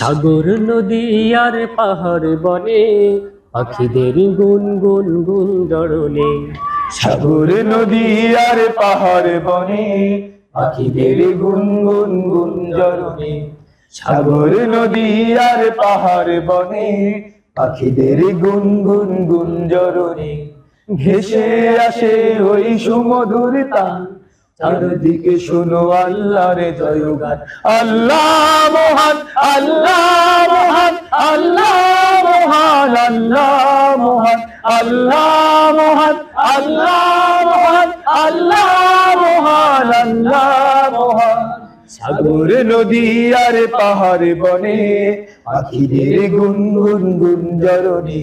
সাগর নদী আর পাহাড় বনে, পাখিদের গুন গুন গুন জড়নে। সাগর নদী আর পাহাড় বনে, পাখিদের গুনগুন গুঞ্জরণে সাগর নদী আর পাহাড় বনে, পাখিদের গুন গুন গুন গুঞ্জরণে ঘেসে আসে ওই সুমধুর তান চারদিকে শোনো আল্লাহর জয়গান আল্লাহ মহান আল্লাহ মহান আল্লাহ মহান আল্লাহ মহান আল্লাহ মহান আল্লাহ মহান আল্লাহ মহান আল্লাহ মহান। সাগর নদী আর পাহাড় বনে, পাখিদের গুনগুন গুঞ্জরণে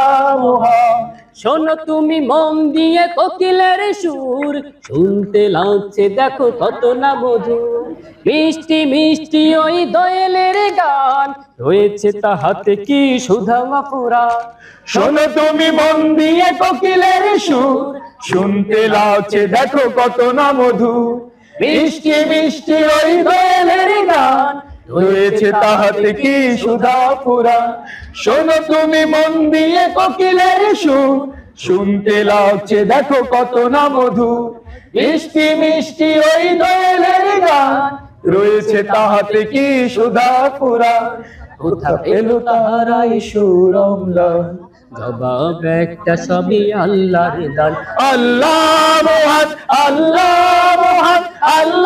শোনো তুমি মন দিয়ে কোকিলের সুর। শুনতে লাগছে, দেখো কত না মধুর। মিষ্টি মিষ্টি ওই দোয়েলের গান। রয়েছে তাহাতে কি সুধা মাপুরা শোনো তুমি মন দিয়ে কোকিলের সুর। শুনতে লাগছে, দেখো কত না মধু মিষ্টি মিষ্টি ওই দোয়েলের গান। রয়েছে তাহাতে কি সুধা পুরা শোনো তুমি মন দিয়ে কোকিলের সুর। শুনতে লাগছে, দেখো কত না মধু। মিষ্টি মিষ্টি ওই দোয়েলের গান। রয়েছে তাহাতে কি সুধা পুরা কোথা পেল তাহারাই সুরমলান জবাব একটা সবই আল্লাহর দান। আল্লাহ মহান আল্লাহ মহান, আল্লাহ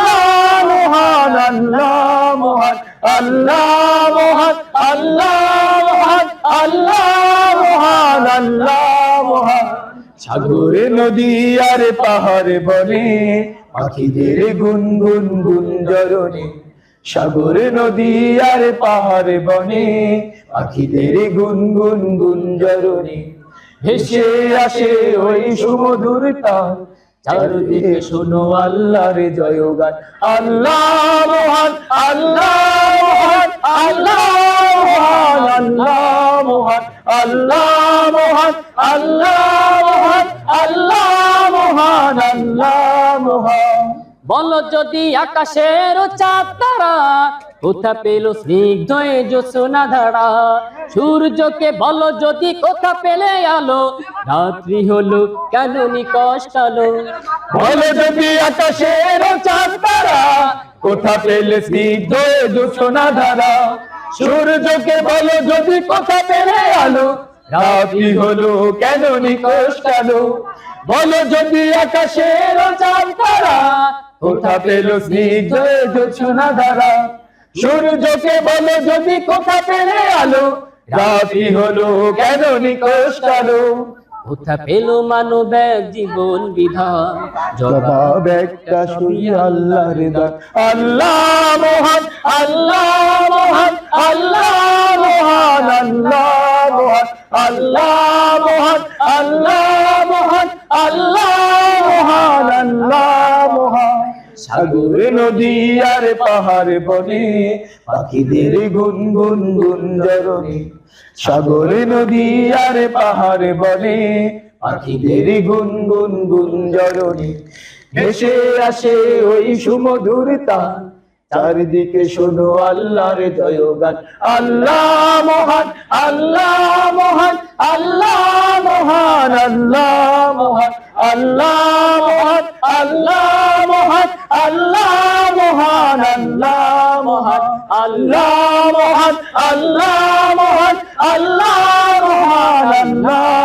সাগরে নদী আর পাহাড়ে বনে, পাখিদের গুনগুন গুঞ্জরণে সাগরে নদী আর পাহাড়ে বনে, পাখিদের গুনগুন গুঞ্জরণে ভেসে আসে ওই সুমধুর তান চারদিকে শোনো আল্লাহর জয়গান। আল্লাহ মহান আল্লাহ মহান আল্লাহ মহান আল্লাহ মহান, আল্লাহ আল্লাহ মহান আল্লাহ মহান আল্লাহ মহান বলো যদি আকাশের চাঁদ তারা, কোথা পেল স্নিগ্ধ জোসনা ধারা? সূর্যকে বলো যদি কোথা পেলে আলো? রাত্রি হলো, কেন কষ্টালো বলে যদি আকাশের চাঁদ তারা, কোথা পেলে স্নিগ্ধ জোছনা ধারা? সূর্যকে বলো যদি কোথা পেলে আলো? রাত্রি হলো কেন কালো? বলো যদি আকাশের চাঁদ তারা কোথা পেল স্নিগ্ধ জোছনা ধারা সূর্যকে বলো যদি কোথা পেলে আলো? হলো কেন কালো? কোথা পেল মানব এক জীবন বিধান? জবাব একটা শুনি আল্লাহ মহান আল্লাহ মহান আল্লাহ মহান আল্লাহ মহান। আল্লাহ মহান আল্লাহ মহান আল্লাহ মহান আল্লাহ মহান। সাগর নদী আর পাহাড় বনে, পাখিদের গুনগুন গুঞ্জরণে সাগর নদী আর পাহাড় বনে, পাখিদের গুনগুন গুঞ্জরণে ভেসে আসে ওই সুমধুর তান চারদিকে শোনো আল্লাহর জয়গান আল্লাহ মহান আল্লাহ মহান আল্লাহ মহান আল্লাহ মহান আল্লাহ মহান আল্লাহ মহান আল্লাহ মহান আল্লাহ মহান আল্লাহ মহান আল্লাহ মহান আল্লাহ মহান আল্লাহ